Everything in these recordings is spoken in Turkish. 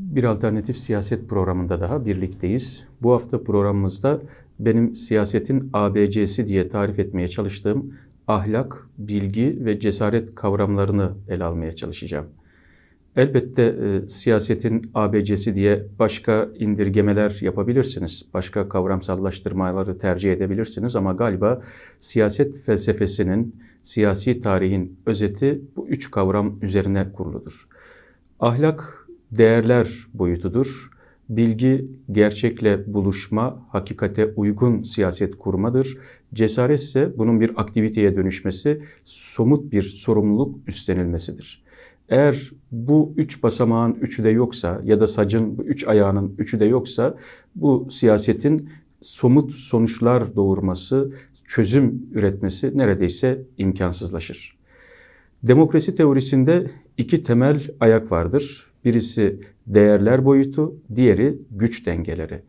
Bir alternatif siyaset programında daha birlikteyiz. Bu hafta programımızda benim siyasetin ABC'si diye tarif etmeye çalıştığım ahlak, bilgi ve cesaret kavramlarını ele almaya çalışacağım. Elbette e, siyasetin ABC'si diye başka indirgemeler yapabilirsiniz. Başka kavramsallaştırmaları tercih edebilirsiniz ama galiba siyaset felsefesinin, siyasi tarihin özeti bu üç kavram üzerine kuruludur. Ahlak değerler boyutudur. Bilgi gerçekle buluşma, hakikate uygun siyaset kurmadır. Cesaret ise bunun bir aktiviteye dönüşmesi, somut bir sorumluluk üstlenilmesidir. Eğer bu üç basamağın üçü de yoksa ya da sacın bu üç ayağının üçü de yoksa bu siyasetin somut sonuçlar doğurması, çözüm üretmesi neredeyse imkansızlaşır. Demokrasi teorisinde iki temel ayak vardır. Birisi değerler boyutu, diğeri güç dengeleri.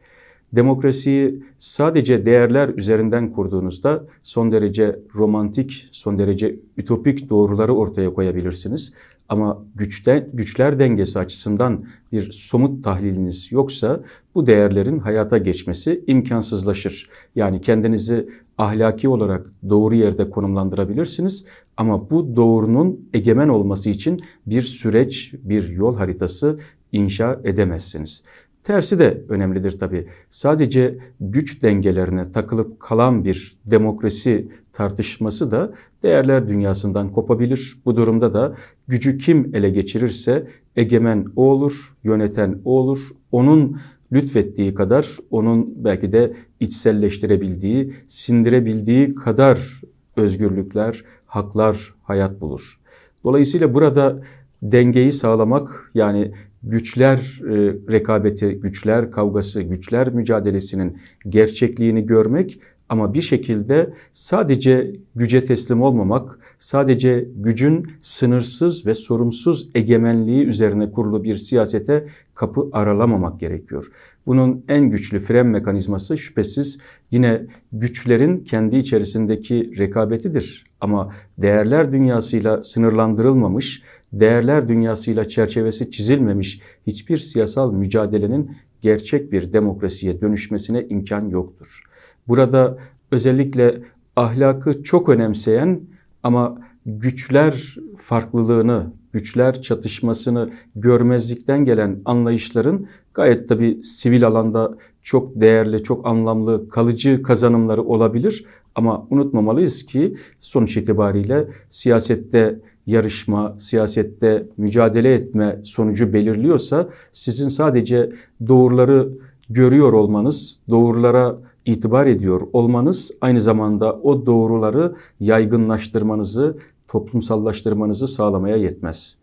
Demokrasiyi sadece değerler üzerinden kurduğunuzda son derece romantik, son derece ütopik doğruları ortaya koyabilirsiniz. Ama güçten, güçler dengesi açısından bir somut tahliliniz yoksa bu değerlerin hayata geçmesi imkansızlaşır. Yani kendinizi ahlaki olarak doğru yerde konumlandırabilirsiniz ama bu doğrunun egemen olması için bir süreç, bir yol haritası inşa edemezsiniz. Tersi de önemlidir tabii. Sadece güç dengelerine takılıp kalan bir demokrasi tartışması da değerler dünyasından kopabilir. Bu durumda da gücü kim ele geçirirse egemen o olur, yöneten o olur. Onun lütfettiği kadar, onun belki de içselleştirebildiği, sindirebildiği kadar özgürlükler, haklar hayat bulur. Dolayısıyla burada dengeyi sağlamak yani güçler e, rekabeti, güçler kavgası, güçler mücadelesinin gerçekliğini görmek ama bir şekilde sadece güce teslim olmamak, sadece gücün sınırsız ve sorumsuz egemenliği üzerine kurulu bir siyasete kapı aralamamak gerekiyor. Bunun en güçlü fren mekanizması şüphesiz yine güçlerin kendi içerisindeki rekabetidir. Ama değerler dünyasıyla sınırlandırılmamış, değerler dünyasıyla çerçevesi çizilmemiş hiçbir siyasal mücadelenin gerçek bir demokrasiye dönüşmesine imkan yoktur. Burada özellikle ahlakı çok önemseyen ama güçler farklılığını, güçler çatışmasını görmezlikten gelen anlayışların gayet tabi sivil alanda çok değerli, çok anlamlı, kalıcı kazanımları olabilir. Ama unutmamalıyız ki sonuç itibariyle siyasette yarışma, siyasette mücadele etme sonucu belirliyorsa sizin sadece doğruları görüyor olmanız, doğrulara itibar ediyor olmanız aynı zamanda o doğruları yaygınlaştırmanızı, toplumsallaştırmanızı sağlamaya yetmez.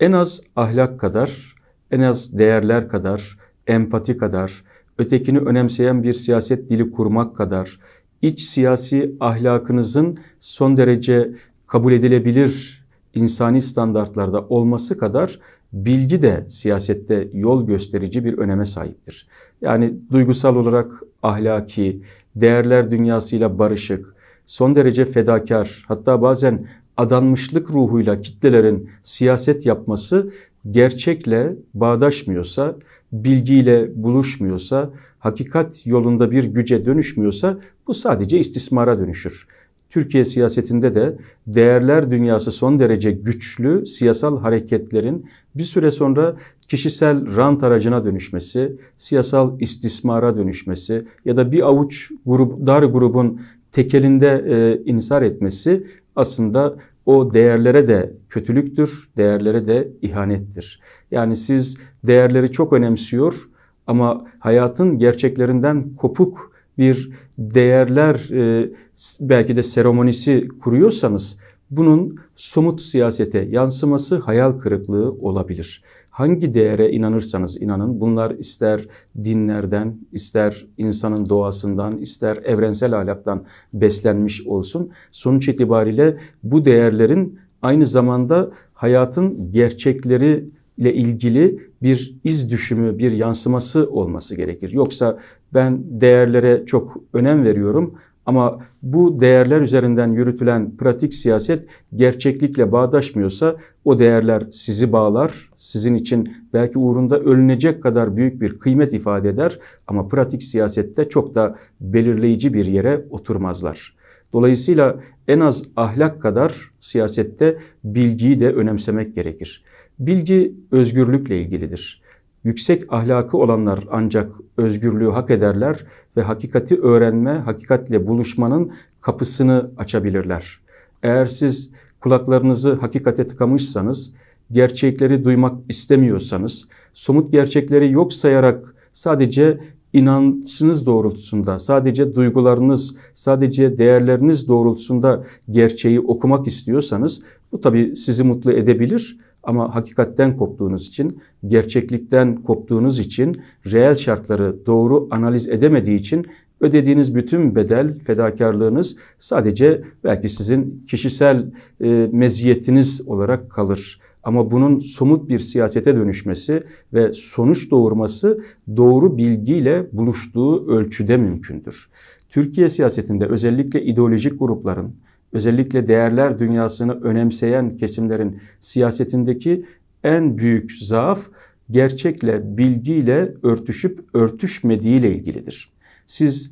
En az ahlak kadar, en az değerler kadar, empati kadar, ötekini önemseyen bir siyaset dili kurmak kadar, iç siyasi ahlakınızın son derece kabul edilebilir insani standartlarda olması kadar bilgi de siyasette yol gösterici bir öneme sahiptir. Yani duygusal olarak ahlaki, değerler dünyasıyla barışık, son derece fedakar, hatta bazen adanmışlık ruhuyla kitlelerin siyaset yapması gerçekle bağdaşmıyorsa, bilgiyle buluşmuyorsa, hakikat yolunda bir güce dönüşmüyorsa bu sadece istismara dönüşür. Türkiye siyasetinde de değerler dünyası son derece güçlü siyasal hareketlerin bir süre sonra kişisel rant aracına dönüşmesi, siyasal istismara dönüşmesi ya da bir avuç grup, dar grubun tekelinde e, insar etmesi aslında o değerlere de kötülüktür, değerlere de ihanettir. Yani siz değerleri çok önemsiyor ama hayatın gerçeklerinden kopuk bir değerler e, belki de seremonisi kuruyorsanız bunun somut siyasete yansıması hayal kırıklığı olabilir. Hangi değere inanırsanız inanın bunlar ister dinlerden, ister insanın doğasından, ister evrensel ahlaktan beslenmiş olsun. Sonuç itibariyle bu değerlerin aynı zamanda hayatın gerçekleri ile ilgili bir iz düşümü, bir yansıması olması gerekir. Yoksa ben değerlere çok önem veriyorum ama bu değerler üzerinden yürütülen pratik siyaset gerçeklikle bağdaşmıyorsa o değerler sizi bağlar, sizin için belki uğrunda ölünecek kadar büyük bir kıymet ifade eder ama pratik siyasette çok da belirleyici bir yere oturmazlar. Dolayısıyla en az ahlak kadar siyasette bilgiyi de önemsemek gerekir. Bilgi özgürlükle ilgilidir. Yüksek ahlakı olanlar ancak özgürlüğü hak ederler ve hakikati öğrenme, hakikatle buluşmanın kapısını açabilirler. Eğer siz kulaklarınızı hakikate tıkamışsanız, gerçekleri duymak istemiyorsanız, somut gerçekleri yok sayarak sadece inancınız doğrultusunda, sadece duygularınız, sadece değerleriniz doğrultusunda gerçeği okumak istiyorsanız bu tabii sizi mutlu edebilir ama hakikatten koptuğunuz için, gerçeklikten koptuğunuz için, reel şartları doğru analiz edemediği için ödediğiniz bütün bedel, fedakarlığınız sadece belki sizin kişisel e, meziyetiniz olarak kalır. Ama bunun somut bir siyasete dönüşmesi ve sonuç doğurması doğru bilgiyle buluştuğu ölçüde mümkündür. Türkiye siyasetinde özellikle ideolojik grupların, özellikle değerler dünyasını önemseyen kesimlerin siyasetindeki en büyük zaaf gerçekle, bilgiyle örtüşüp örtüşmediğiyle ilgilidir. Siz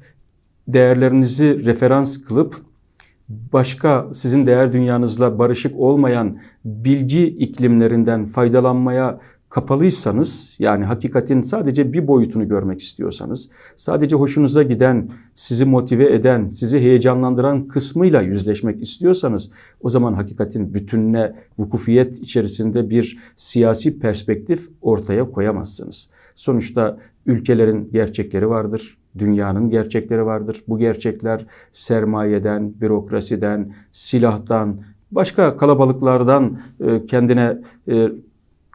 değerlerinizi referans kılıp başka sizin değer dünyanızla barışık olmayan bilgi iklimlerinden faydalanmaya kapalıysanız yani hakikatin sadece bir boyutunu görmek istiyorsanız, sadece hoşunuza giden, sizi motive eden, sizi heyecanlandıran kısmıyla yüzleşmek istiyorsanız o zaman hakikatin bütününe vukufiyet içerisinde bir siyasi perspektif ortaya koyamazsınız. Sonuçta ülkelerin gerçekleri vardır, dünyanın gerçekleri vardır. Bu gerçekler sermayeden, bürokrasiden, silahtan, başka kalabalıklardan e, kendine e,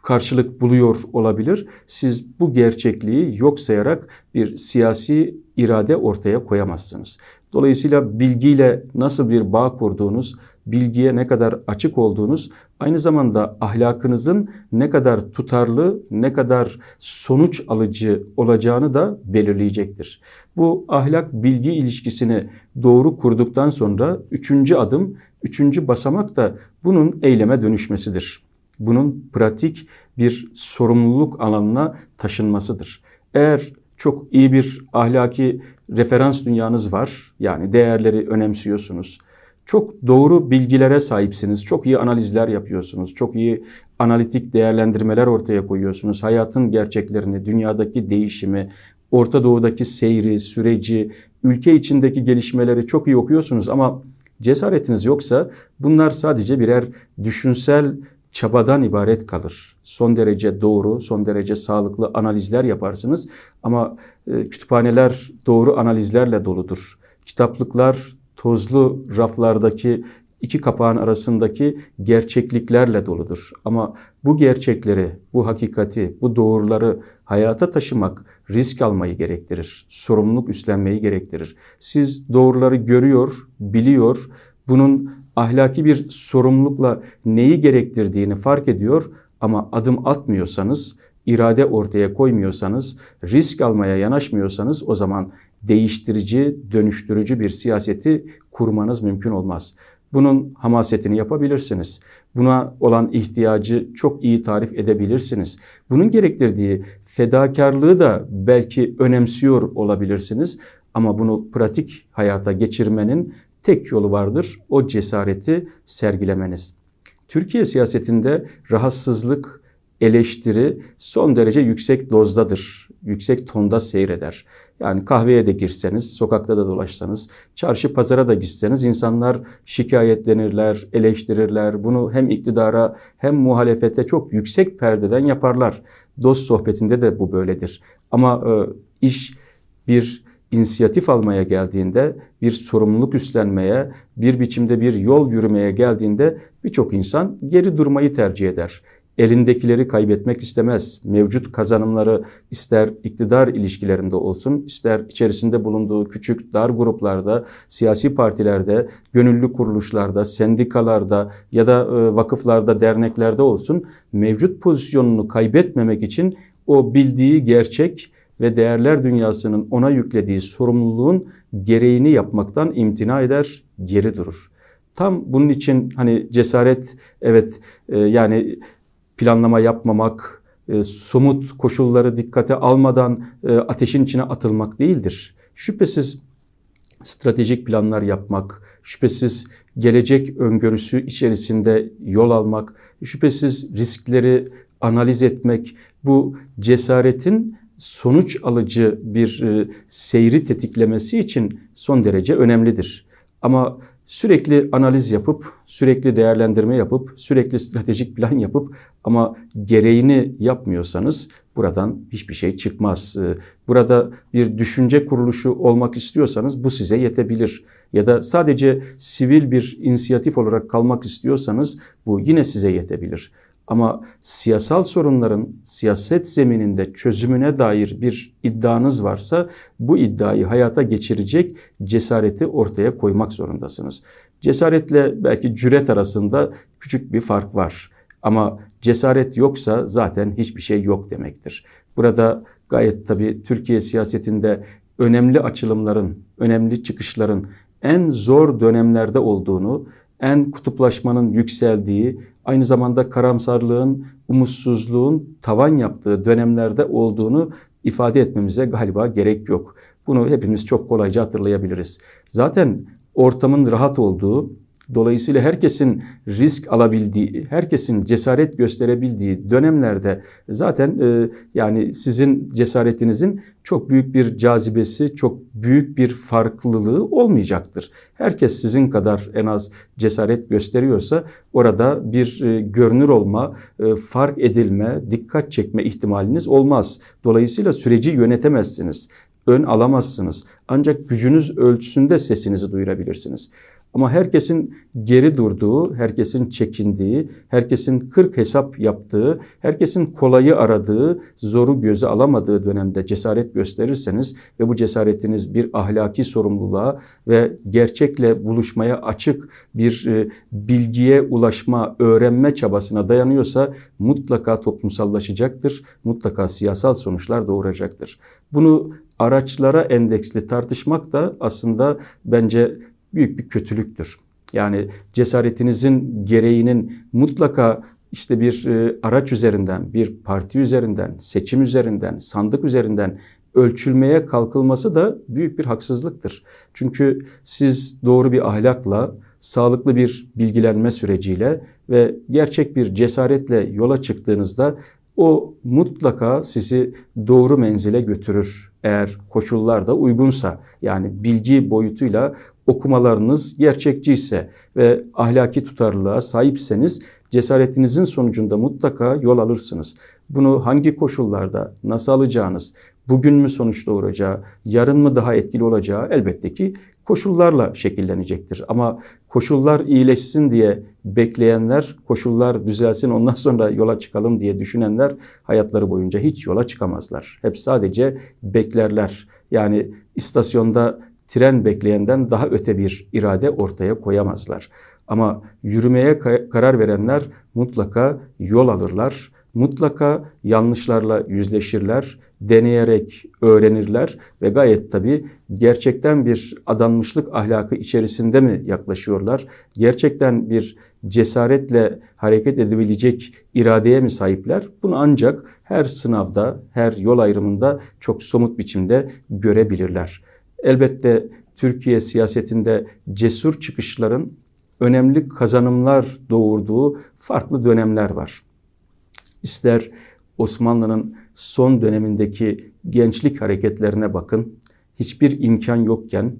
karşılık buluyor olabilir. Siz bu gerçekliği yok sayarak bir siyasi irade ortaya koyamazsınız. Dolayısıyla bilgiyle nasıl bir bağ kurduğunuz, bilgiye ne kadar açık olduğunuz, aynı zamanda ahlakınızın ne kadar tutarlı, ne kadar sonuç alıcı olacağını da belirleyecektir. Bu ahlak bilgi ilişkisini doğru kurduktan sonra üçüncü adım, üçüncü basamak da bunun eyleme dönüşmesidir bunun pratik bir sorumluluk alanına taşınmasıdır. Eğer çok iyi bir ahlaki referans dünyanız var, yani değerleri önemsiyorsunuz, çok doğru bilgilere sahipsiniz, çok iyi analizler yapıyorsunuz, çok iyi analitik değerlendirmeler ortaya koyuyorsunuz. Hayatın gerçeklerini, dünyadaki değişimi, Orta Doğu'daki seyri, süreci, ülke içindeki gelişmeleri çok iyi okuyorsunuz ama cesaretiniz yoksa bunlar sadece birer düşünsel çabadan ibaret kalır. Son derece doğru, son derece sağlıklı analizler yaparsınız ama e, kütüphaneler doğru analizlerle doludur. Kitaplıklar tozlu raflardaki iki kapağın arasındaki gerçekliklerle doludur. Ama bu gerçekleri, bu hakikati, bu doğruları hayata taşımak risk almayı gerektirir. Sorumluluk üstlenmeyi gerektirir. Siz doğruları görüyor, biliyor, bunun ahlaki bir sorumlulukla neyi gerektirdiğini fark ediyor ama adım atmıyorsanız, irade ortaya koymuyorsanız, risk almaya yanaşmıyorsanız o zaman değiştirici, dönüştürücü bir siyaseti kurmanız mümkün olmaz. Bunun hamasetini yapabilirsiniz. Buna olan ihtiyacı çok iyi tarif edebilirsiniz. Bunun gerektirdiği fedakarlığı da belki önemsiyor olabilirsiniz ama bunu pratik hayata geçirmenin tek yolu vardır. O cesareti sergilemeniz. Türkiye siyasetinde rahatsızlık, eleştiri son derece yüksek dozdadır. Yüksek tonda seyreder. Yani kahveye de girseniz, sokakta da dolaşsanız, çarşı pazara da gitseniz insanlar şikayetlenirler, eleştirirler. Bunu hem iktidara hem muhalefete çok yüksek perdeden yaparlar. Dost sohbetinde de bu böyledir. Ama e, iş bir inisiyatif almaya geldiğinde, bir sorumluluk üstlenmeye, bir biçimde bir yol yürümeye geldiğinde birçok insan geri durmayı tercih eder. Elindekileri kaybetmek istemez. Mevcut kazanımları ister iktidar ilişkilerinde olsun, ister içerisinde bulunduğu küçük dar gruplarda, siyasi partilerde, gönüllü kuruluşlarda, sendikalarda ya da e, vakıflarda, derneklerde olsun mevcut pozisyonunu kaybetmemek için o bildiği gerçek ve değerler dünyasının ona yüklediği sorumluluğun gereğini yapmaktan imtina eder, geri durur. Tam bunun için hani cesaret evet e, yani planlama yapmamak, e, somut koşulları dikkate almadan e, ateşin içine atılmak değildir. Şüphesiz stratejik planlar yapmak, şüphesiz gelecek öngörüsü içerisinde yol almak, şüphesiz riskleri analiz etmek, bu cesaretin sonuç alıcı bir e, seyri tetiklemesi için son derece önemlidir. Ama sürekli analiz yapıp, sürekli değerlendirme yapıp, sürekli stratejik plan yapıp ama gereğini yapmıyorsanız buradan hiçbir şey çıkmaz. Ee, burada bir düşünce kuruluşu olmak istiyorsanız bu size yetebilir. Ya da sadece sivil bir inisiyatif olarak kalmak istiyorsanız bu yine size yetebilir. Ama siyasal sorunların siyaset zemininde çözümüne dair bir iddianız varsa bu iddiayı hayata geçirecek cesareti ortaya koymak zorundasınız. Cesaretle belki cüret arasında küçük bir fark var. Ama cesaret yoksa zaten hiçbir şey yok demektir. Burada gayet tabii Türkiye siyasetinde önemli açılımların, önemli çıkışların en zor dönemlerde olduğunu, en kutuplaşmanın yükseldiği, aynı zamanda karamsarlığın, umutsuzluğun tavan yaptığı dönemlerde olduğunu ifade etmemize galiba gerek yok. Bunu hepimiz çok kolayca hatırlayabiliriz. Zaten ortamın rahat olduğu, Dolayısıyla herkesin risk alabildiği, herkesin cesaret gösterebildiği dönemlerde zaten e, yani sizin cesaretinizin çok büyük bir cazibesi, çok büyük bir farklılığı olmayacaktır. Herkes sizin kadar en az cesaret gösteriyorsa orada bir e, görünür olma, e, fark edilme, dikkat çekme ihtimaliniz olmaz. Dolayısıyla süreci yönetemezsiniz ön alamazsınız. Ancak gücünüz ölçüsünde sesinizi duyurabilirsiniz. Ama herkesin geri durduğu, herkesin çekindiği, herkesin kırk hesap yaptığı, herkesin kolayı aradığı, zoru göze alamadığı dönemde cesaret gösterirseniz ve bu cesaretiniz bir ahlaki sorumluluğa ve gerçekle buluşmaya açık bir e, bilgiye ulaşma, öğrenme çabasına dayanıyorsa mutlaka toplumsallaşacaktır, mutlaka siyasal sonuçlar doğuracaktır. Bunu araçlara endeksli tartışmak da aslında bence büyük bir kötülüktür. Yani cesaretinizin gereğinin mutlaka işte bir e, araç üzerinden, bir parti üzerinden, seçim üzerinden, sandık üzerinden ölçülmeye kalkılması da büyük bir haksızlıktır. Çünkü siz doğru bir ahlakla, sağlıklı bir bilgilenme süreciyle ve gerçek bir cesaretle yola çıktığınızda o mutlaka sizi doğru menzile götürür. Eğer koşullar da uygunsa yani bilgi boyutuyla okumalarınız gerçekçi ise ve ahlaki tutarlılığa sahipseniz cesaretinizin sonucunda mutlaka yol alırsınız. Bunu hangi koşullarda nasıl alacağınız, bugün mü sonuç doğuracağı, yarın mı daha etkili olacağı elbette ki koşullarla şekillenecektir. Ama koşullar iyileşsin diye bekleyenler, koşullar düzelsin ondan sonra yola çıkalım diye düşünenler hayatları boyunca hiç yola çıkamazlar. Hep sadece beklerler. Yani istasyonda tren bekleyenden daha öte bir irade ortaya koyamazlar. Ama yürümeye karar verenler mutlaka yol alırlar, mutlaka yanlışlarla yüzleşirler, deneyerek öğrenirler ve gayet tabii gerçekten bir adanmışlık ahlakı içerisinde mi yaklaşıyorlar? Gerçekten bir cesaretle hareket edebilecek iradeye mi sahipler? Bunu ancak her sınavda, her yol ayrımında çok somut biçimde görebilirler. Elbette Türkiye siyasetinde cesur çıkışların önemli kazanımlar doğurduğu farklı dönemler var. İster Osmanlı'nın son dönemindeki gençlik hareketlerine bakın. Hiçbir imkan yokken,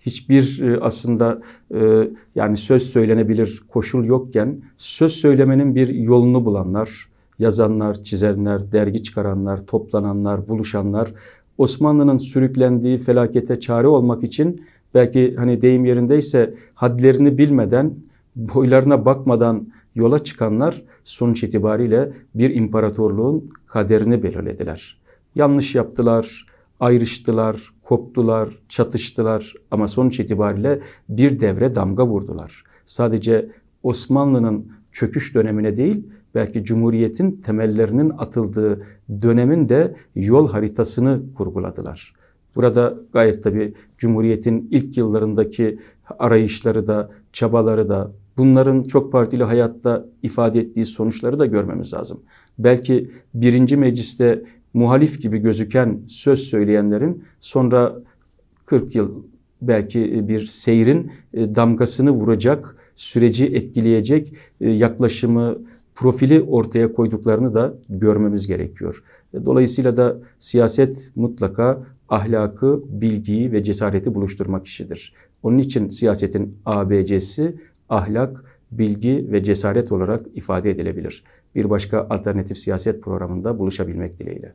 hiçbir e, aslında e, yani söz söylenebilir koşul yokken söz söylemenin bir yolunu bulanlar, yazanlar, çizenler, dergi çıkaranlar, toplananlar, buluşanlar Osmanlı'nın sürüklendiği felakete çare olmak için belki hani deyim yerindeyse hadlerini bilmeden, boylarına bakmadan yola çıkanlar sonuç itibariyle bir imparatorluğun kaderini belirlediler. Yanlış yaptılar, ayrıştılar, koptular, çatıştılar ama sonuç itibariyle bir devre damga vurdular. Sadece Osmanlı'nın çöküş dönemine değil, belki Cumhuriyet'in temellerinin atıldığı dönemin de yol haritasını kurguladılar. Burada gayet tabii Cumhuriyet'in ilk yıllarındaki arayışları da, çabaları da, bunların çok partili hayatta ifade ettiği sonuçları da görmemiz lazım. Belki birinci mecliste muhalif gibi gözüken söz söyleyenlerin sonra 40 yıl belki bir seyrin e, damgasını vuracak, süreci etkileyecek e, yaklaşımı, profili ortaya koyduklarını da görmemiz gerekiyor. E, Dolayısıyla da siyaset mutlaka ahlakı, bilgiyi ve cesareti buluşturmak işidir. Onun için siyasetin ABC'si ahlak, bilgi ve cesaret olarak ifade edilebilir. Bir başka alternatif siyaset programında buluşabilmek dileğiyle.